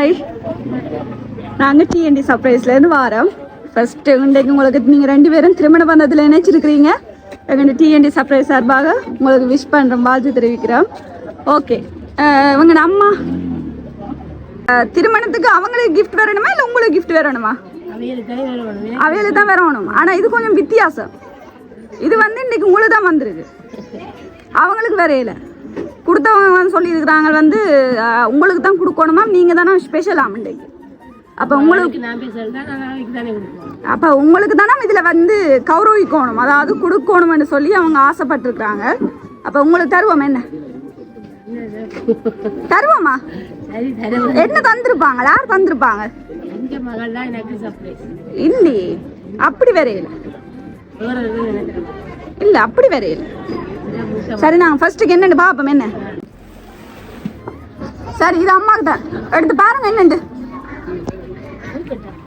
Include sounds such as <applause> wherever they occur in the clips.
Hi நாங்கள் DND சர்ப்ரைஸ்லேருந்து வாரோம். First இன்றைக்கு உங்களுக்கு நீங்கள் ரெண்டு பேரும் திருமண பந்தத்தில் இணைச்சிருக்கிறீங்க எங்கள் டிஎன்டி சர்ப்ரைஸ் சார்பாக உங்களுக்கு விஷ் பண்ணுறோம் வாழ்த்து தெரிவிக்கிறோம். ஓகே இவங்க அம்மா திருமணத்துக்கு அவங்களுக்கு கிஃப்ட் வரணுமா இல்லை உங்களுக்கு கிஃப்ட் வரணுமா? அவையில தான் வரணும்? ஆனால் இது கொஞ்சம் வித்தியாசம். இது வந்து இன்னைக்கு உங்களுக்கு தான் வந்துருக்கு. அவங்களுக்கு வரையில. கொடுத்தவங்க வந்து சொல்லியிருக்கிறாங்க வந்து உங்களுக்கு தான் கொடுக்கணுமா நீங்கள் தானே ஸ்பெஷலாக இன்றைக்கு அப்போ உங்களுக்கு அப்போ உங்களுக்கு தானே இதில் வந்து கௌரவிக்கணும். அதாவது கொடுக்கணும்னு சொல்லி அவங்க ஆசைப்பட்டிருக்கிறாங்க. அப்போ உங்களுக்கு தருவோம் என்ன? தருவோமா? என்ன தந்திருப்பாங்க? யார் தந்திருப்பாங்க? இல்லையே. அப்படி வரையில இல்லை. அப்படி வரையில சரி நாங்கள் ஃபர்ஸ்ட்டுக்கு என்னென்னு பார்ப்போம் என்ன? சரி இது அம்மாக்கு தான் எடுத்து பாருங்க என்னண்டு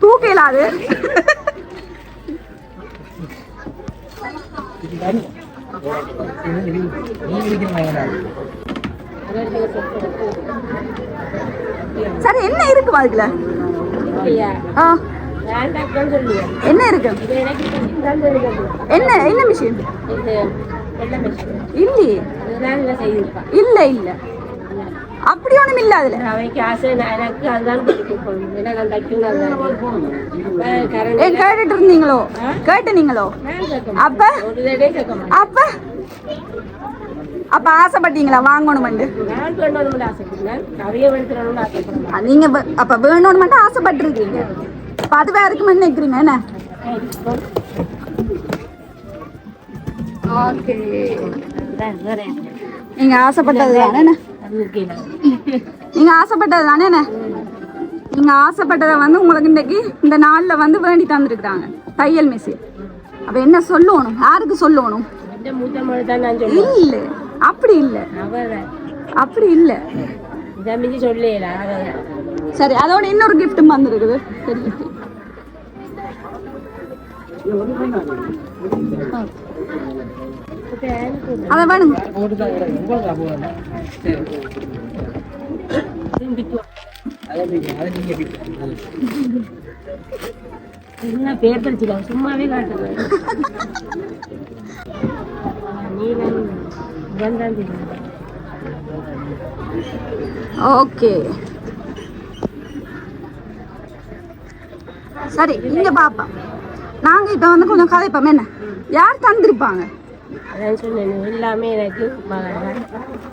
தூக்க இயலாது சரி என்ன இருக்கு ஐயா ஆ. என்ன இருக்கு? என்ன என்ன மிஷின் இல்லையே. இல்ல இல்ல. அப்படி ஒண்ணும் இல்ல அதுல. அவைக்கு ஆசை எனக்கு அதுதான் கேட்டுட்டு இருந்தீங்களோ? கேட்டுனீங்களோ? அப்ப? அப்ப? அப்ப ஆசைப்பட்டீங்களா? வாங்கணுமெண்டு ஆ, நீங்க அப்ப வேணும்னு மட்டும் ஆசைப்பட்டிருக்கீங்க. அப்ப அது வேறக்கு நினைக்கிறீங்க என்ன? ஓகே நீங்க ஆசைப்பட்டது தானே என்ன? நீங்க ஆசைப்பட்டது தானே என்ன? நீங்க ஆசைப்பட்டதை வந்து உங்களுக்கு இன்னைக்கு இந்த நாள்ல வந்து வேண்டி தந்துருக்குறாங்க. தையல் மிஷின் அப்ப என்ன சொல்லணும்? யாருக்கு சொல்லணும்? இல்ல. அப்படி இல்ல. அப்படி இல்ல. சரி அதோட இன்னொரு கிஃப்ட்டும் வந்திருக்குது. சரி. அதை வேணுங்க என்ன பேர் தெரிச்சுக்கலாம் சும்மாவே காட்டுறேன் நீலம் வந்தான் தெரியும் ஓகே சரி இங்க பாப்பா. நாங்க இப்ப வந்து கொஞ்சம் கதைப்போம். என்ன? யார் தந்திருப்பாங்க? எல்லாமே எனக்கு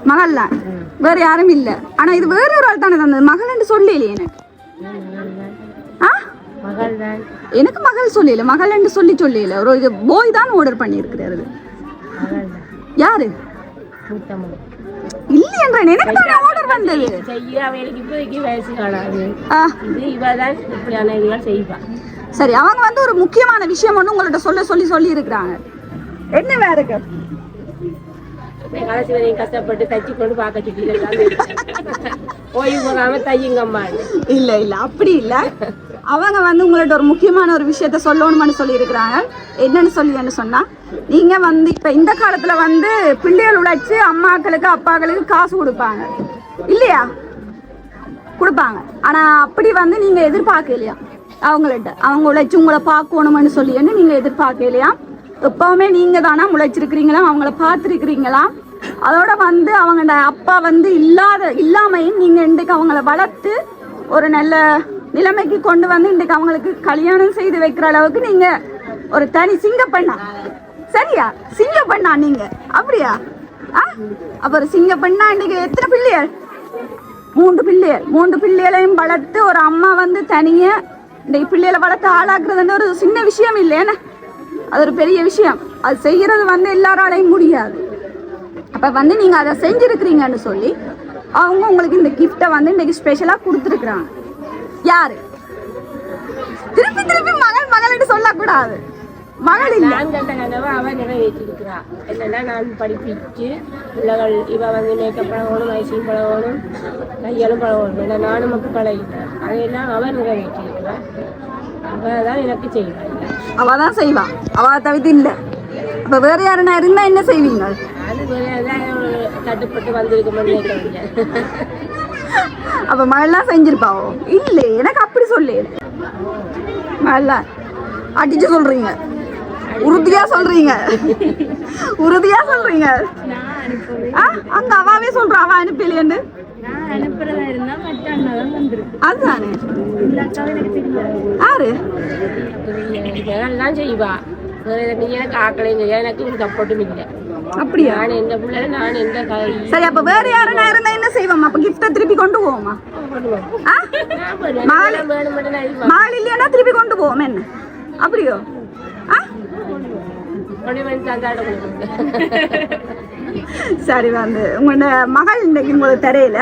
மகள் தான் வேற யாரும் இல்ல. ஆனா இது வேற ஒரு ஆள் தானே தந்தது. மகள்னு சொல்லலையே எனக்கு. ஆ? மகள் எனக்கு மகள் சொல்லல. மகள்னு சொல்லி சொல்லல. ஒரு இது போய் தான் ஆர்டர் பண்ணியிருக்கிறாரு. மகள் யாரு? மூத்த மகள் இல்லையன்ற எனக்கு தானே ஆர்டர் வந்தது செய்ய அவளுக்கு இப்போதைக்கு வயசு காணாது. ஆ. இது இவ தான் இப்படியான இதுகள் செய்வான் சரி அவங்க வந்து ஒரு முக்கியமான விஷயம் ஒன்று உங்கள்ட்ட சொல்ல சொல்லி சொல்லி இருக்கிறாங்க என்ன வேற இருக்கு கடைசி வரையும் கஷ்டப்பட்டு தச்சு கொண்டு பார்க்க சுட்டி ஓய்வு <laughs> போகாம தையுங்கம்மா. இல்ல இல்ல அப்படி இல்ல. அவங்க வந்து உங்கள்ட்ட ஒரு முக்கியமான ஒரு விஷயத்த சொல்லணும்னு சொல்லியிருக்கிறாங்க. என்னன்னு சொல்லியன்னு சொன்னால் நீங்கள் வந்து இப்போ இந்த காலத்தில் வந்து பிள்ளைகள் உழைச்சி அம்மாக்களுக்கு அப்பாக்களுக்கு காசு கொடுப்பாங்க. இல்லையா? கொடுப்பாங்க. ஆனால் அப்படி வந்து நீங்கள் எதிர்பார்க்கலையா? அவங்கள்ட்ட. அவங்க உழைச்சி உங்களை பார்க்கணும்னு சொல்லியன்னு நீங்கள் எதிர்பார்க்கலையா? எப்பவுமே நீங்கள் தானா உழைச்சிருக்கிறீங்களா அவங்கள பார்த்துருக்கிறீங்களா? அதோட வந்து அவங்களோட அப்பா வந்து இல்லாத இல்லாமையும் நீங்கள் இன்றைக்கு அவங்கள வளர்த்து ஒரு நல்ல நிலைமைக்கு கொண்டு வந்து இன்றைக்கு அவங்களுக்கு கல்யாணம் செய்து வைக்கிற அளவுக்கு நீங்க ஒரு தனி சிங்க பண்ணா சரியா? சிங்க பண்ணா நீங்க. அப்படியா? ஆ? அப்ப ஒரு சிங்க பண்ணா இன்னைக்கு எத்தனை பிள்ளைகள்? மூன்று பிள்ளைகள். மூன்று பிள்ளைகளையும் வளர்த்து ஒரு அம்மா வந்து தனியா இந்த பிள்ளைகளை வளர்த்து ஆளாக்குறதுன்ற ஒரு சின்ன விஷயம் இல்லையானே அது ஒரு பெரிய விஷயம். அது செய்யறது வந்து எல்லாராலையும் முடியாது. அப்ப வந்து நீங்க அதை செஞ்சிருக்கிறீங்கன்னு சொல்லி அவங்க உங்களுக்கு இந்த கிஃப்டை வந்து இன்னைக்கு ஸ்பெஷலா கொடுத்துருக்குறாங்க. யாரு? திருப்பி திருப்பி மகள் மகள்னு சொல்லக்கூடாது. மகள் இல்ல. நான் கண்ட கனவை அவன் நிறைவேற்றிருக்கிறா என்னன்னா நான் படிப்பிச்சு பிள்ளைகள் இவ வந்து மேக்கப் பழகணும் ஐசிங் பழகணும் கையாலும் பழகணும். இல்லை நானும் மட்டும் பழகிட்டேன். அதையெல்லாம் அவன் நிறைவேற்றிருக்கிறான் அவள் தான் எனக்கு செய்வாள் அவ தான் செய்வா. அவ தவிர்த்து இல்ல. அப்ப வேற யாருன்னா என்ன செய்வீங்க? அது வேற ஒரு தட்டுப்பட்டு வந்திருக்குமென்னு நினைக்க முடியாது <laughs> அப்ப மழலாம் செஞ்சிருப்பாவோ? இல்லை எனக்கு அப்படி சொல்லு. மழ அடிச்சு சொல்றீங்க. உறுதியா சொல்றீங்க. உறுதியா சொல்றீங்க. நான் அனுப்புறது ஆ, அங்க அவாவே சொல்றா அவ அனுப்பலையேன்னு? அதுதானே? இதெல்லாம் செய்வா. எனக்கு ஆக்கலையும் எனக்கு சப்போர்ட்டும் இல்லை. அப்படியா? நான் எந்த பிள்ளை நான் எந்த கை சரி அப்ப வேற யாருன்னா இருந்தா என்ன செய்வோம்? அப்ப கிஃப்ட திருப்பி கொண்டு போவோமா? ஆ? மாலை- நான் இல்லையானா திருப்பி கொண்டு போவோம் என்ன? அப்படியோ? சரி வந்து உங்களோட மகள் இன்னைக்கு உங்களுக்கு தெரியல.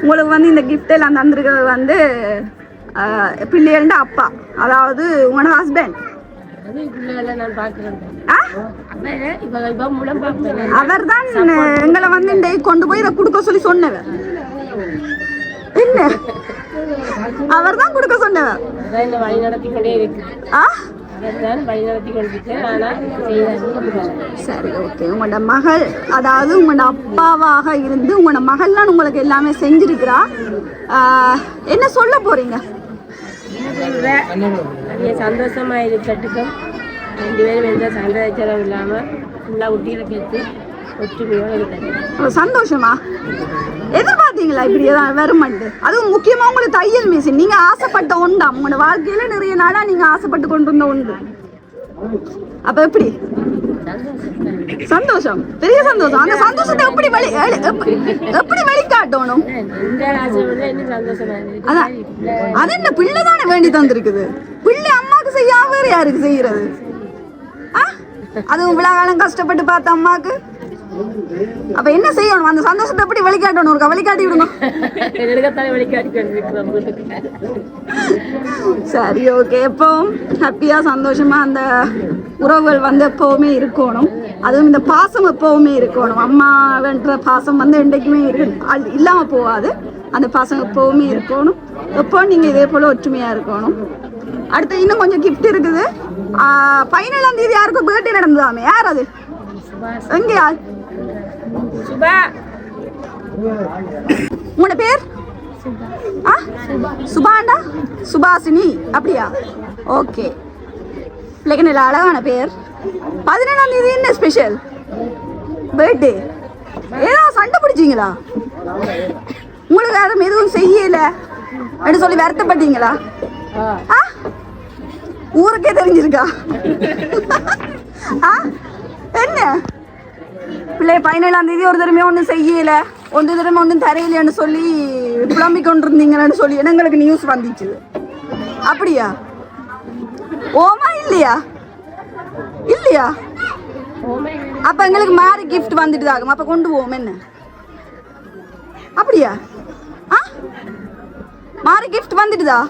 உங்களுக்கு வந்து இந்த gift எல்லாம் தந்திருக்கிறது வந்து பிள்ளைகளோட அப்பா. அதாவது உங்களோட ஹஸ்பண்ட் அவர் தான் எங்களை வந்து இந்த கொண்டு போய் இதை கொடுக்க சொல்லி சொன்னவர் என்ன? அவர் தான் கொடுக்க சொன்னவர் வழி நடத்தி கொண்டே இருக்கு. ஆ சரி ஓகே. உங்களோட மகள் அதாவது உங்களோட அப்பாவாக இருந்து உங்களோட மகள்லாம் உங்களுக்கு எல்லாமே செஞ்சிருக்கிறா. என்ன சொல்ல போறீங்க? நிறைய சந்தோஷமா இருக்கட்டுக்கும் ரெண்டு பேரும் எந்த சண்டை சச்சரவும் இல்லாமல் ஃபுல்லாக உட்டியில் கேட்டு ஒற்றுமையோடு சந்தோஷமா? எதிர்பார்த்தீங்களா இப்படி ஏதாவது வருமாண்டு அதுவும் முக்கியமா உங்களுக்கு தையல் மிஷின் நீங்க ஆசைப்பட்ட ஒன்றா உங்களோட வாழ்க்கையில நிறைய நாளா நீங்க ஆசைப்பட்டு கொண்டு வந்த ஒன்று அப்ப எப்படி? சந்தோஷம். பெரிய சந்தோஷம். அந்த சந்தோஷத்தை எப்படி வெளி எப்படி வெளிக்காட்டணும் அதான். அது என்ன பிள்ளை தானே வேண்டி தந்திருக்குது? பிள்ளை அம்மாக்கு செய்யாம வேற யாருக்கு செய்யறது? ஆ? அதுவும் இவ்வளவு காலம் கஷ்டப்பட்டு பார்த்த அம்மாக்கு அப்ப என்ன செய்யணும்? அந்த சந்தோஷத்தை எப்படி வெளிக்காட்டணும் இருக்கா வெளிக்காட்டி வீட்டுக்கு. சரி ஓகே எப்பவும் ஹாப்பியா சந்தோஷமா அந்த உறவுகள் வந்து எப்பவுமே இருக்கணும். அதுவும் இந்த பாசம் எப்பவுமே இருக்கணும். அம்மாவன்ற பாசம் வந்து என்றைக்குமே இல்லாம போகாது. அந்த பாசம் எப்பவுமே இருக்கணும். எப்போ நீங்க இதே போல ஒற்றுமையா இருக்கணும். அடுத்து இன்னும் கொஞ்சம் கிஃப்ட் இருக்குது. பதினேழாம் தேதி யாருக்கும் பர்த்டே நடந்ததாமே? யார் அது? எங்க யார் சுபா. உங்களோட பேர்? ஆ? சுபாண்டா? சுபாசினி. அப்படியா? ஓகே. பிள்ளைக்கு நல்ல அழகான பேர். பதினேழாம் தேதி என்ன ஸ்பெஷல் பர்த்டே ஏதோ சண்டை பிடிச்சிங்களா? உங்களுக்கு யாரும் எதுவும் செய்யல? அப்படின்னு சொல்லி வருத்தப்பட்டீங்களா? ஆ? ஊருக்கே தெரிஞ்சிருக்கா? ஆ? என்ன? பிள்ளை பதினேழாம் தேதி ஒரு தடவை ஒன்றும் செய்யல. ஒன்று தடவை ஒன்றும் தரையிலன்னு சொல்லி புலம்பிக் கொண்டிருந்தீங்கன்னு சொல்லி எங்களுக்கு நியூஸ் வந்துச்சு. அப்படியா? ஓமா இல்லையா? இல்லையா? அப்போ அப்ப எங்களுக்கு மாறி கிஃப்ட் வந்துட்டு ஆகும் அப்ப கொண்டு போவோம் என்ன? அப்படியா? ஆ? மாறி கிஃப்ட் வந்துட்டுதா?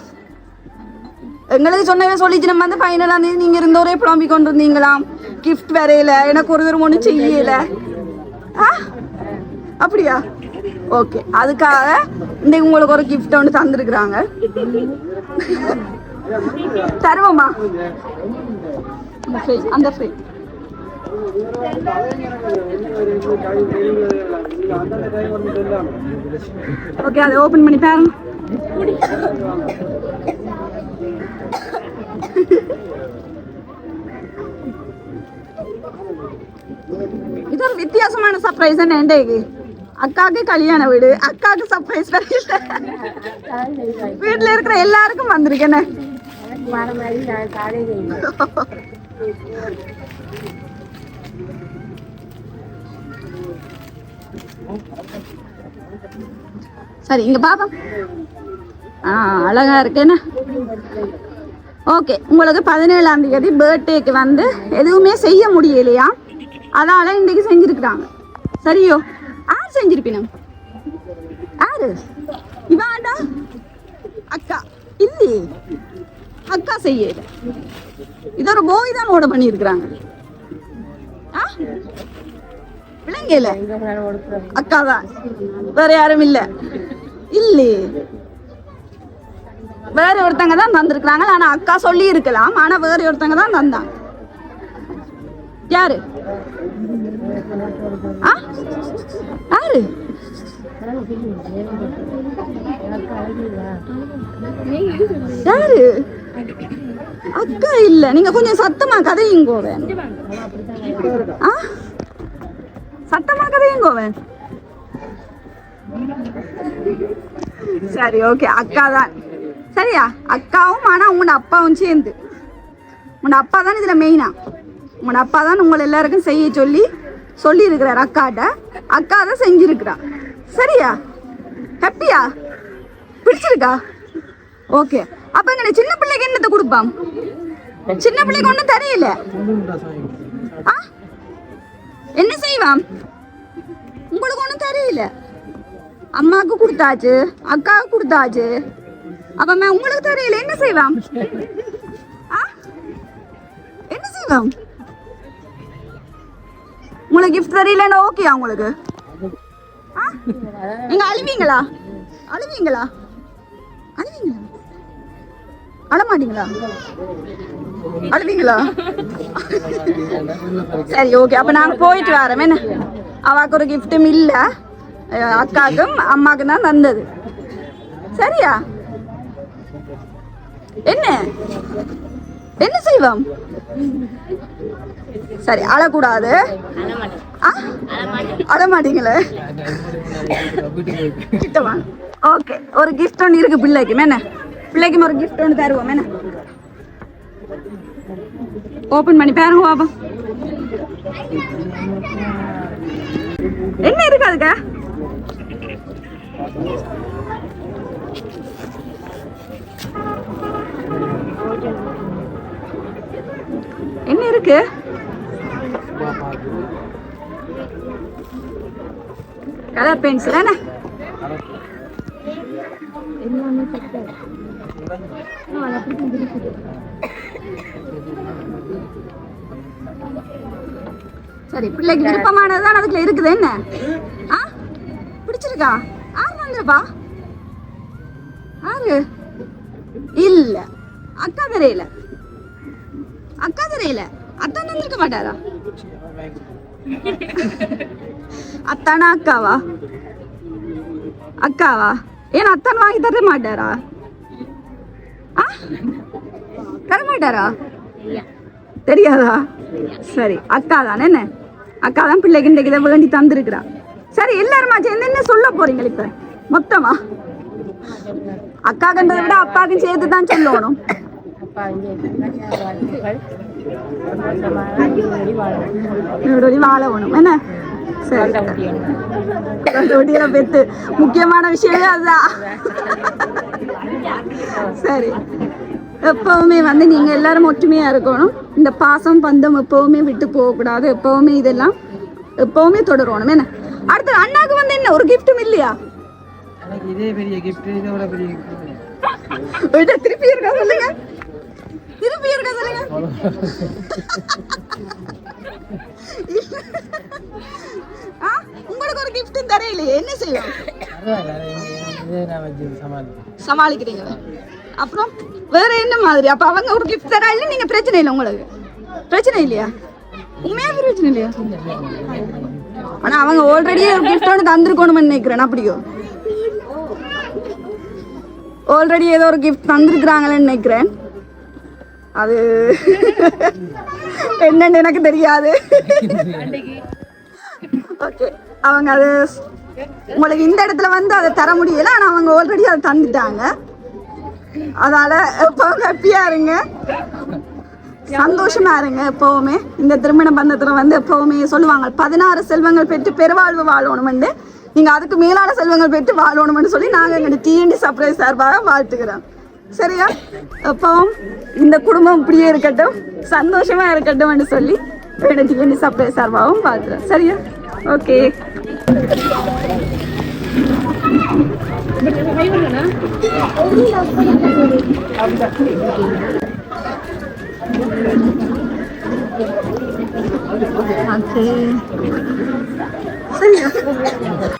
எங்களுக்கு சொன்னவே சொல்லிச்சு நம்ம வந்து ஃபைனலாக தேதி நீங்கள் இருந்தவரே புலம்பி கொண்டு இருந்தீங்களாம் கிஃப்ட் வரையில. எனக்கு ஒரு தடவை ஒன்றும் செய்யலை. ஆ? அப்படியா? ஓகே அதுக்காக இந்த உங்களுக்கு ஒரு கிஃப்ட் ஒன்று தந்துருக்குறாங்க. தருவோமா? அந்த ஃப்ரீ ஓகே அதை ஓபன் பண்ணி பாருங்க. இது ஒரு வித்தியாசமான சர்ப்ரைஸ் என்ன அக்காவுக்கு கல்யாண வீடு அக்காவுக்கு சர்ப்ரைஸ் வீட்டுல இருக்கிற எல்லாருக்கும் வந்திருக்கு சரி இங்க பாப்போம் ஆ அழகா இருக்கேன்னா ஓகே உங்களுக்கு பதினேழாம் தேதி பர்த்டேக்கு வந்து எதுவுமே செய்ய முடியலையா? அதால இன்றைக்கு செஞ்சுருக்குறாங்க. சரியோ? யார் செஞ்சிருப்பினும்? யாரு இவாண்டா அக்கா. இல்லையே அக்கா செய்யல இது ஒரு போய் தான் ஓட பண்ணியிருக்கிறாங்க ஆ? விளங்கல? அக்கா தான். வேற யாரும் இல்லை. இல்லையே வேற ஒருத்தங்க தான் தந்திருக்கிறாங்க. ஆனா அக்கா சொல்லி இருக்கலாம் ஆனா வேற ஒருத்தங்க தான் தந்தாங்க யாரு? ஆ? யாரு? யாரு? அக்கா இல்ல. நீங்க கொஞ்சம் சத்தமா கதையுங்கோவேன் ஆ? சத்தமா கதையும் கோவேன் சரி ஓகே. அக்கா தான். சரியா? அக்காவும் ஆனால் உங்களோட அப்பாவும் சேர்ந்து. உன் அப்பா தான் இதில் மெயினா உங்களோட அப்பா தான் உங்களை எல்லாருக்கும் செய்ய சொல்லி சொல்லியிருக்கிறார் அக்காட்ட. அக்கா தான் செஞ்சிருக்கிறா. சரியா? ஹாப்பியா? பிடிச்சிருக்கா? ஓகே. அப்ப எங்க சின்ன பிள்ளைக்கு என்னத்தை கொடுப்பான் சின்ன பிள்ளைக்கு ஒன்றும் தெரியல. ஆ? என்ன செய்வான் உங்களுக்கு ஒன்றும் தெரியல. அம்மாவுக்கு கொடுத்தாச்சு. அக்காவுக்கு கொடுத்தாச்சு. அப்ப நான் உங்களுக்கு தெரியல என்ன செய்வான் ஆ? என்ன செய்வான் உங்களுக்கு கிஃப்ட் தெரியலன்னா ஓகேயா உங்களுக்கு? ஆ? நீங்க அழுவீங்களா? அழுவீங்களா? அழுவீங்களா? அழமாட்டீங்களா? அழுவீங்களா? சரி ஓகே அப்ப நாங்க போயிட்டு வரோம். என்ன? அவாக்கு ஒரு கிஃப்ட்டும் இல்ல. அக்காக்கும் அக்காவுக்கும் அம்மாவுக்கும் தான் தந்தது. சரியா? என்ன? என்ன செய்வோம் சரி அழக்கூடாது. ஆ? அழமாட்டீங்களே? கிட்ட வாங்க ஓகே ஒரு கிஃப்ட் ஒன்று இருக்கு பிள்ளைக்கு. என்ன பிள்ளைக்கும் ஒரு கிஃப்ட் ஒன்று தருவோம் என்ன ஓபன் பண்ணி பாருங்க பாப்போம். என்ன இருக்கு அதுக்கு? என்ன இருக்கு? கலர் பென்சில் என்ன சரி பிள்ளைக்கு விருப்பமானது தான் அதுக்குள்ள இருக்குது என்ன? ஆ? பிடிச்சிருக்கா? ஆறு வாங்குறப்பா ஆறு. இல்ல. அக்கா தெரியல அக்கா தெரியல அத்தான் வந்திருக்க மாட்டாரா? அத்தானா அக்காவா? அக்காவா? ஏன் அத்தான் வாங்கி தர மாட்டாரா? ஆ? தர மாட்டாரா? தெரியாதா? சரி அக்கா தானே. என்ன? அக்கா தான் பிள்ளைக்கு இன்றைக்கு இதை வேண்டி தந்திருக்கிறா. சரி எல்லாருமா சேர்ந்து என்ன சொல்ல போறீங்க இப்ப? மொத்தமா? அக்கா கண்டதை விட அப்பாவுக்கும் சேர்த்து தான் சொல்லணும் அப்பா இங்கே வாழணும் என்ன சரி பெத்து முக்கியமான விஷயமே அதுதான் சரி எப்பவுமே வந்து நீங்க எல்லாரும் ஒற்றுமையா இருக்கணும் இந்த பாசம் பந்தம் எப்பவுமே விட்டு போகக்கூடாது எப்பவுமே இதெல்லாம் எப்பவுமே தொடரணும் என்ன அடுத்து அண்ணாக்கு வந்து என்ன ஒரு கிஃப்ட்டும் இல்லையா இதே பெரிய கிஃப்ட் இதோட பெரிய கிஃப்ட் திருப்பி இருக்கா சொல்லுங்க? திருப்பி இருக்கா சொல்லுங்க? ஆ உங்களுக்கு ஒரு கிஃப்ட்டும் தரையிலையே என்ன செய்வோம் சமாளிக்கிறீங்க அப்புறம் வேற என்ன மாதிரி? அப்ப அவங்க ஒரு கிஃப்ட் தரா இல்ல நீங்க பிரச்சனை இல்லை உங்களுக்கு? பிரச்சனை இல்லையா? உண்மையா பிரச்சனை இல்லையா? ஆனா அவங்க ஆல்ரெடி ஒரு கிஃப்ட் ஒன்று தந்திருக்கணும்னு நினைக்கிறேன் அப்படியோ. ஆல்ரெடி ஏதோ ஒரு கிஃப்ட் தந்திருக்கிறாங்களேன்னு நினைக்கிறேன். அது என்னன்னு எனக்கு தெரியாது. ஓகே அவங்க அது உங்களுக்கு இந்த இடத்துல வந்து அதை தர முடியல ஆனால் அவங்க ஆல்ரெடி அதை தந்துட்டாங்க. அதால எப்பவும் ஹாப்பியா இருங்க. சந்தோஷமா இருங்க எப்பவுமே. இந்த திருமண பந்தத்துல வந்து எப்பவுமே சொல்லுவாங்க பதினாறு செல்வங்கள் பெற்று பெருவாழ்வு வாழணும்னு. நீங்க அதுக்கு மேலான செல்வங்கள் பெற்று வாழணும்னு சொல்லி நாங்க எங்க டிஎன்டி சர்ப்ரைஸ் சார்பாக வாழ்த்துக்கிறோம். சரியா? எப்பவும் இந்த குடும்பம் இப்படியே இருக்கட்டும் சந்தோஷமா இருக்கட்டும்னு சொல்லி என்னோட டிஎன்டி சர்ப்ரைஸ் சார்பாகவும் வாழ்த்துறோம். சரியா? ஓகே. சரியா?